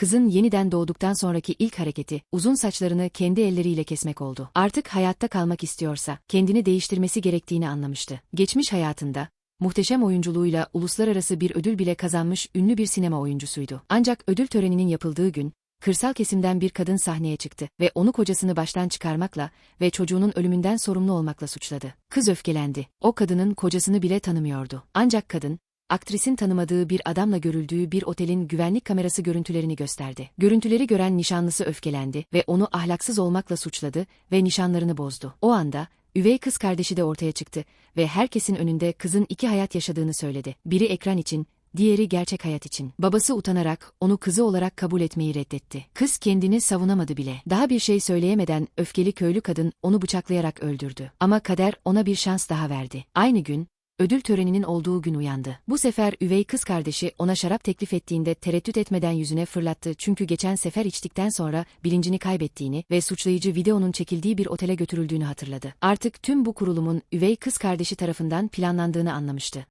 kızın yeniden doğduktan sonraki ilk hareketi, uzun saçlarını kendi elleriyle kesmek oldu. Artık hayatta kalmak istiyorsa, kendini değiştirmesi gerektiğini anlamıştı. Geçmiş hayatında, muhteşem oyunculuğuyla uluslararası bir ödül bile kazanmış ünlü bir sinema oyuncusuydu. Ancak ödül töreninin yapıldığı gün, kırsal kesimden bir kadın sahneye çıktı ve onu kocasını baştan çıkarmakla ve çocuğunun ölümünden sorumlu olmakla suçladı. Kız öfkelendi. O kadının kocasını bile tanımıyordu. Ancak kadın, aktrisin tanımadığı bir adamla görüldüğü bir otelin güvenlik kamerası görüntülerini gösterdi. Görüntüleri gören nişanlısı öfkelendi ve onu ahlaksız olmakla suçladı ve nişanlarını bozdu. O anda, üvey kız kardeşi de ortaya çıktı ve herkesin önünde kızın iki hayat yaşadığını söyledi. Biri ekran için, diğeri gerçek hayat için. Babası utanarak onu kızı olarak kabul etmeyi reddetti. Kız kendini savunamadı bile. Daha bir şey söyleyemeden öfkeli köylü kadın onu bıçaklayarak öldürdü. Ama kader ona bir şans daha verdi. Aynı gün, ödül töreninin olduğu gün uyandı. Bu sefer üvey kız kardeşi ona şarap teklif ettiğinde tereddüt etmeden yüzüne fırlattı çünkü geçen sefer içtikten sonra bilincini kaybettiğini ve suçlayıcı videonun çekildiği bir otele götürüldüğünü hatırladı. Artık tüm bu kurulumun üvey kız kardeşi tarafından planlandığını anlamıştı.